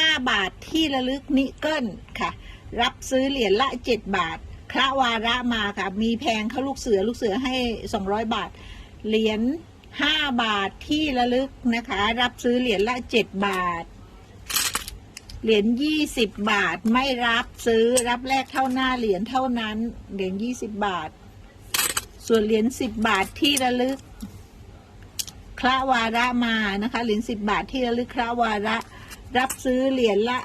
5 บาทที่ระลึกนิเกิลค่ะ รับซื้อเหรียญละ 7 บาท พระวาระมาค่ะ มีแพงเขาลูกเสือลูกเสือให้ 200 บาท เหรียญ5บาทที่ระลึกนะคะ รับซื้อเหรียญละ 7 บาท เหรียญ20 บาทไม่รับซื้อรับแลกเท่าหน้าเหรียญเท่านั้น เหรียญ20 บาท ส่วนเหรียญ10 บาทที่ระลึกคระวาระมานะคะ เหรียญ10 บาทที่ระลึกคระวาระ รับซื้อเหรียญละ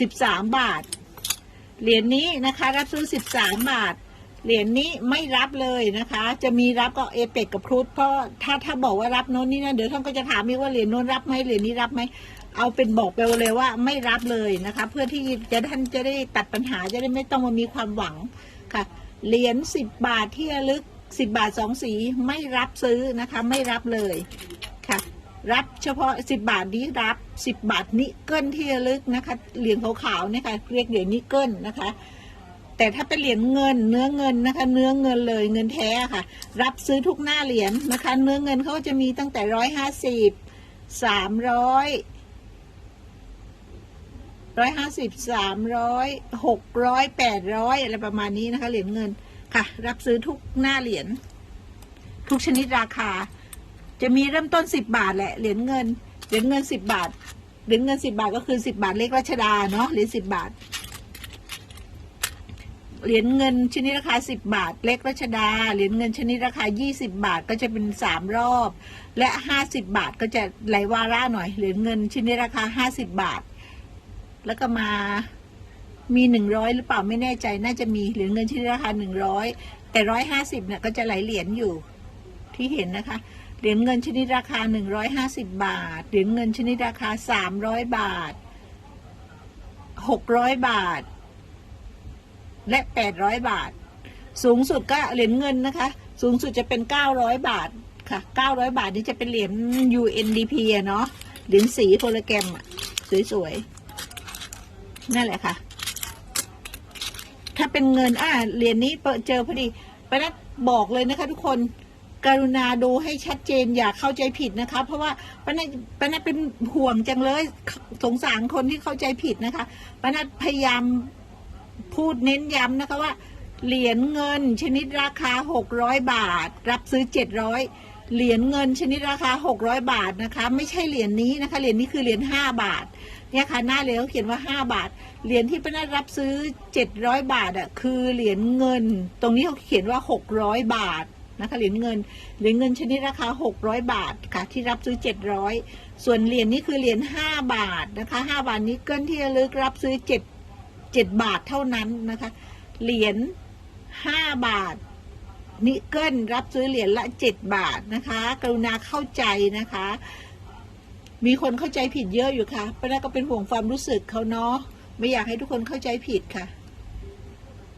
13บสามบาท เหรียญนี้นะคะ รับซื้อ13บสามบาท เหรียญนี้ไม่รับเลยนะคะ จะมีรับก็เอเปกกับครุฑเพราะถ้าถ้าบอกว่ารับโน้นนี่นะเดี๋ยวท่านก็จะถามอีว่าเหรียญโน้นรับไหมเหรียญนี้รับไหมเอาเป็นบอกไปเลยว่าไม่รับเลยนะคะ เพื่อที่จะท่านจะได้ตัดปัญหาจะได้ไม่ต้องมามีความหวังค่ะ เหรียญสิบบาทที่ระลึกสิบบาทสองสีไม่รับซื้อนะคะ ไม่รับเลย รับเฉพาะสิบบาทนี้รับสิบบาทนิเกิลที่ระลึกนะคะเหรียญขาวๆเนี่ยค่ะเรียกเหรียญนิเกิลนะคะ แต่ถ้าเป็นเหรียญเงินเนื้อเงินนะคะ เนื้อเงินเลยเงินแท้ค่ะ รับซื้อทุกหน้าเหรียญนะคะ เนื้อเงินเขาจะมีตั้งแต่ร้อยห้าสิบสามร้อยร้อยห้าสิบสามร้อยหกร้อยแปดร้อยอะไรประมาณนี้นะคะ เหรียญเงินค่ะ รับซื้อทุกหน้าเหรียญทุกชนิดราคา จะมีเริ่มต้นสิบบาทแหละเหรียญเงินเหรียญเงินสิบบาทเหรียญเงินสิบาทก็คือสิบาทเลขรัชดาเนาะเหรียญสิบบาทเหรียญเงินชนิดราคา 10 บาท เล็กรัชดา เหรียญเงินชนิดราคา 20 บาทก็จะเป็น 3 รอบ และ 50 บาทก็จะไหลวาระหน่อย เหรียญเงินชนิดราคา 50 บาท แล้วก็มามี 100 หรือเปล่าไม่แน่ใจ น่าจะมีเหรียญเงินชนิดราคา 100 แต่ 150เนี่ยก็จะไหลเหรียญอยู่ที่เห็นนะคะ เหรียญเงินชนิดราคา 150 บาท เหรียญเงินชนิดราคา 300 บาท 600 บาท และ 800 บาท สูงสุดก็เหรียญเงินนะคะ สูงสุดจะเป็น 900 บาทค่ะ 900 บาทนี่จะเป็นเหรียญ UNDP เนาะ เหรียญสีโพลแกรมอะสวยๆ นั่นแหละค่ะ ถ้าเป็นเงิน อ่าเหรียญนี้เจอพอดีปนัดบอกเลยนะคะทุกคน กรุณาดูให้ชัดเจนอย่าเข้าใจผิดนะคะ เพราะว่าปนัดปนัดเป็นห่วงจังเลยสงสารคนที่เข้าใจผิดนะคะป้านัดพยายามพูดเน้นย้ำนะคะว่า เหรียญเงินชนิดราคา 600 บาท รับซื้อ 700 เหรียญเงินชนิดราคา 600 บาทนะคะ ไม่ใช่เหรียญนี้นะคะ เหรียญนี้คือเหรียญ5บาทเนี่ยค่ะหน้าเหรียญเขาเขียนว่า 5 บาท เหรียญที่ป้านารับซื้อ 700 บาทอะคือเหรียญเงิน ตรงนี้เขาเขียนว่า 600 บาท นะคะเหรียญเงินเหรียญเงินชนิดราคา 600 บาทค่ะที่รับซื้อ 700 ส่วนเหรียญนี้คือเหรียญ5บาทนะคะ5บาทนี้เกินที่ระลึกรับซื้อ 7 7 บาทเท่านั้นนะคะเหรียญ5บาทนิเกิลรับซื้อเหรียญละ 7 บาทนะคะ กรุณาเข้าใจนะคะ มีคนเข้าใจผิดเยอะอยู่ค่ะป้านาก็เป็นห่วงความรู้สึกเขาเนาะไม่อยากให้ทุกคนเข้าใจผิดค่ะ